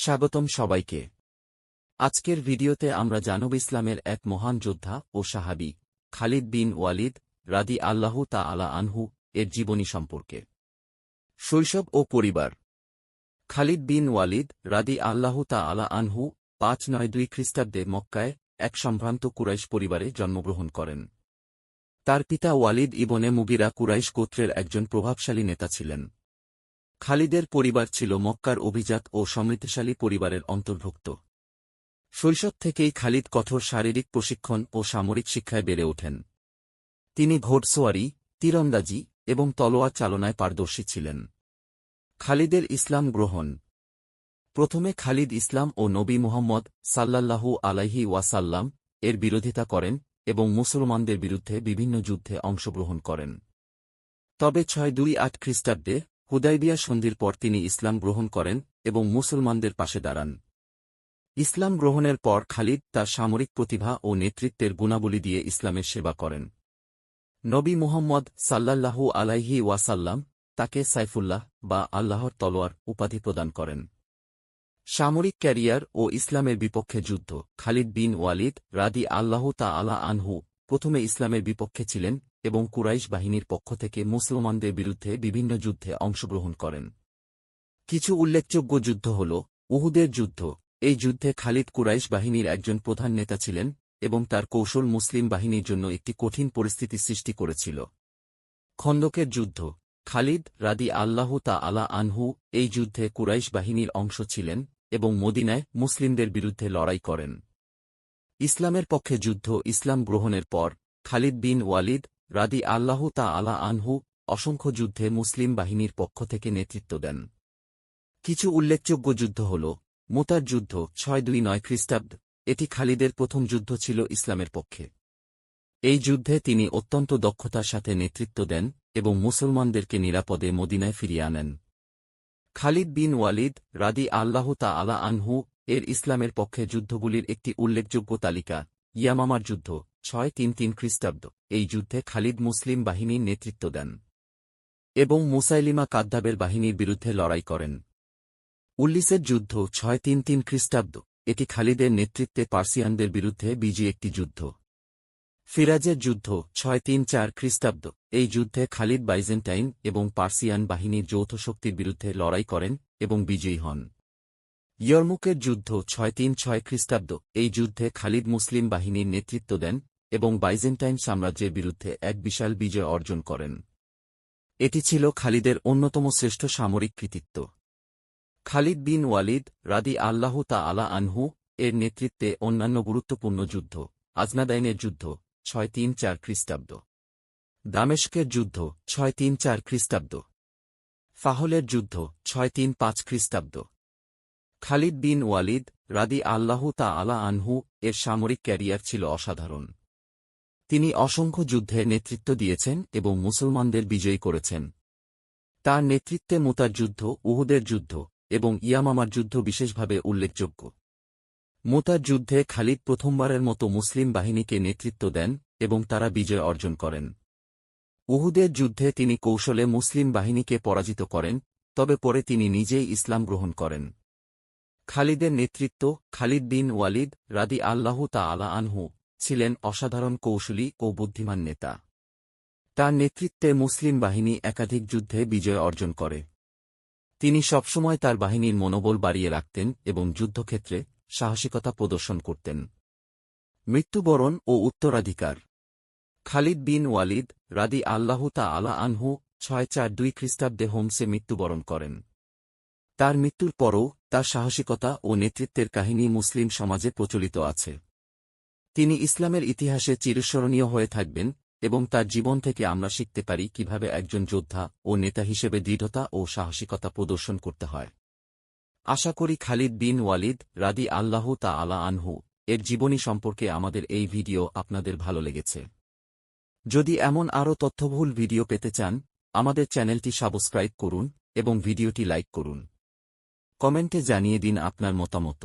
স্বাগতম সবাইকে। আজকের ভিডিওতে আমরা জানব ইসলামের এক মহান যোদ্ধা ও সাহাবি, খালিদ বিন ওয়ালিদ রাদি আল্লাহু তা আলা আনহু এর জীবনী সম্পর্কে। শৈশব ও পরিবার। খালিদ বিন ওয়ালিদ রাদি আল্লাহু তা আলা আনহু পাঁচ নয় দুই খ্রিস্টাব্দে মক্কায় এক সম্ভ্রান্ত কুরাইশ পরিবারে জন্মগ্রহণ করেন। তার পিতা ওয়ালিদ ইবনে মুগিরা কুরাইশ গোত্রের একজন প্রভাবশালী নেতা ছিলেন। খালিদের পরিবার ছিল মক্কার অভিজাত ও সমৃদ্ধশালী পরিবারের অন্তর্ভুক্ত। শৈশব থেকেই খালিদ কঠোর শারীরিক প্রশিক্ষণ ও সামরিক শিক্ষায় বেড়ে ওঠেন। তিনি ঘোড়সোয়ারি তীরন্দাজি এবং তলোয়ার চালনায় পারদর্শী ছিলেন। খালিদের ইসলাম গ্রহণ। প্রথমে খালিদ ইসলাম ও নবী মুহম্মদ সাল্লাল্লাহু আলাইহি ওয়াসাল্লাম এর বিরোধিতা করেন এবং মুসলমানদের বিরুদ্ধে বিভিন্ন যুদ্ধে অংশগ্রহণ করেন। তবে ছয় দুই আট খ্রিস্টাব্দে হুদাইবিয়া সন্ধির পর তিনি ইসলাম গ্রহণ করেন এবং মুসলমানদের পাশে দাঁড়ান। ইসলাম গ্রহণের পর খালিদ তার সামরিক প্রতিভা ও নেতৃত্বের গুণাবলী দিয়ে ইসলামের সেবা করেন। নবী মুহম্মদ সাল্লাল্লাহু আলাইহি ওয়াসাল্লাম তাকে সাইফুল্লাহ বা আল্লাহর তলোয়ার উপাধি প্রদান করেন। সামরিক ক্যারিয়ার ও ইসলামের বিপক্ষে যুদ্ধ। খালিদ বিন ওয়ালিদ রাদি আল্লাহ তা আলা আনহু প্রথমে ইসলামের বিপক্ষে ছিলেন এবং কুরাইশ বাহিনীর পক্ষ থেকে মুসলমানদের বিরুদ্ধে বিভিন্ন যুদ্ধে অংশগ্রহণ করেন। কিছু উল্লেখযোগ্য যুদ্ধ হল উহুদের যুদ্ধ। এই যুদ্ধে খালিদ কুরাইশ বাহিনীর একজন প্রধান নেতা ছিলেন এবং তার কৌশল মুসলিম বাহিনীর জন্য একটি কঠিন পরিস্থিতি সৃষ্টি করেছিল। খন্দকের যুদ্ধ। খালিদ রাদি আল্লাহ তা আলা আনহু এই যুদ্ধে কুরাইশ বাহিনীর অংশ ছিলেন এবং মদিনায় মুসলিমদের বিরুদ্ধে লড়াই করেন। ইসলামের পক্ষে যুদ্ধ ইসলাম গ্রহণের পর খালিদ বিন ওয়ালিদ রাদি আল্লাহ তা আলা আনহু, অসংখ্য যুদ্ধে মুসলিম বাহিনীর পক্ষ থেকে নেতৃত্ব দেন। কিছু উল্লেখযোগ্য যুদ্ধ হল, মোতার যুদ্ধ, ছয় দুই নয় খ্রিস্টাব্দ, এটি খালিদের প্রথম যুদ্ধ ছিল ইসলামের পক্ষে। এই যুদ্ধে তিনি অত্যন্ত দক্ষতার সাথে নেতৃত্ব দেন এবং মুসলমানদেরকে নিরাপদে মদিনায় ফিরিয়ে আনেন। খালিদ বিন ওয়ালিদ, রাদি আল্লাহ তা আলা আনহু, এর ইসলামের পক্ষে যুদ্ধগুলির একটি উল্লেখযোগ্য তালিকা, ইয়ামামার যুদ্ধ। ছয় তিন তিন খ্রিস্টাব্দ। এই যুদ্ধে খালিদ মুসলিম বাহিনীর নেতৃত্ব দেন এবং মুসাইলিমা কাদ্দাবের বাহিনীর বিরুদ্ধে লড়াই করেন। উল্লিসের যুদ্ধ ছয় তিন তিন খ্রিস্টাব্দ। এটি খালিদের নেতৃত্বে পার্সিয়ানদের বিরুদ্ধে বিজি একটি যুদ্ধ। ফিরাজের যুদ্ধ ছয় তিন চার খ্রিস্টাব্দ। এই যুদ্ধে খালিদ বাইজেন্টাইন এবং পার্সিয়ান বাহিনীর যৌথ শক্তির বিরুদ্ধে লড়াই করেন এবং বিজয়ী হন। ইয়র্মুকের যুদ্ধ ছয় তিন ছয় খ্রিস্টাব্দ। এই যুদ্ধে খালিদ মুসলিম বাহিনীর নেতৃত্ব দেন এবং বাইজেন্টাইন সাম্রাজ্যের বিরুদ্ধে এক বিশাল বিজয় অর্জন করেন। এটি ছিল খালিদের অন্যতম শ্রেষ্ঠ সামরিক কৃতিত্ব। খালিদ বিন ওয়ালিদ রাদি আল্লাহ তা আলা আনহু এর নেতৃত্বে অন্যান্য গুরুত্বপূর্ণ যুদ্ধ, আজনাদাইনের যুদ্ধ, ছয় তিন চার খ্রিস্টাব্দ। দামেশকের যুদ্ধ, ছয় তিন চার খ্রিস্টাব্দ। ফাহলের যুদ্ধ, ছয় তিন পাঁচ খ্রিস্টাব্দ। খালিদ বিন ওয়ালিদ রাদি আল্লাহ তা আলা আনহু এর সামরিক ক্যারিয়ার ছিল অসাধারণ। তিনি অসংখ্য যুদ্ধে নেতৃত্ব দিয়েছেন এবং মুসলমানদের বিজয়ী করেছেন। তার নেতৃত্বে মোতার যুদ্ধ, উহুদের যুদ্ধ এবং ইয়ামামার যুদ্ধ বিশেষভাবে উল্লেখযোগ্য। মোতার যুদ্ধে খালিদ প্রথমবারের মতো মুসলিম বাহিনীকে নেতৃত্ব দেন এবং তারা বিজয় অর্জন করেন। উহুদের যুদ্ধে তিনি কৌশলে মুসলিম বাহিনীকে পরাজিত করেন, তবে পরে তিনি নিজেই ইসলাম গ্রহণ করেন। খালিদের নেতৃত্ব খালিদ বিন ওয়ালিদ রাদি আল্লাহ তা আলা আনহু ছিলেন অসাধারণ কৌশলী ও বুদ্ধিমান নেতা। তার নেতৃত্বে মুসলিম বাহিনী একাধিক যুদ্ধে বিজয় অর্জন করে। তিনি সবসময় তার বাহিনীর মনোবল বাড়িয়ে রাখতেন এবং যুদ্ধক্ষেত্রে সাহসিকতা প্রদর্শন করতেন। মৃত্যুবরণ ও উত্তরাধিকার। খালিদ বিন ওয়ালিদ রাদি আল্লাহ তা আলা আনহু ছয় চার দুই খ্রিস্টাব্দে হোমসে মৃত্যুবরণ করেন। তার মৃত্যুর পরও তার সাহসিকতা ও নেতৃত্বের কাহিনী মুসলিম সমাজে প্রচলিত আছে। তিনি ইসলামের ইতিহাসে চিরস্মরণীয় হয়ে থাকবেন এবং তার জীবন থেকে আমরা শিখতে পারি কীভাবে একজন যোদ্ধা ও নেতা হিসেবে দৃঢ়তা ও সাহসিকতা প্রদর্শন করতে হয়। আশা করি খালিদ বিন ওয়ালিদ রাদি আল্লাহ তা আলা আনহু এর জীবনী সম্পর্কে আমাদের এই ভিডিও আপনাদের ভালো লেগেছে। যদি এমন আরও তথ্যবহুল ভিডিও পেতে চান, আমাদের চ্যানেলটি সাবস্ক্রাইব করুন এবং ভিডিওটি লাইক করুন। কমেন্টে জানিয়ে দিন আপনার মতামত।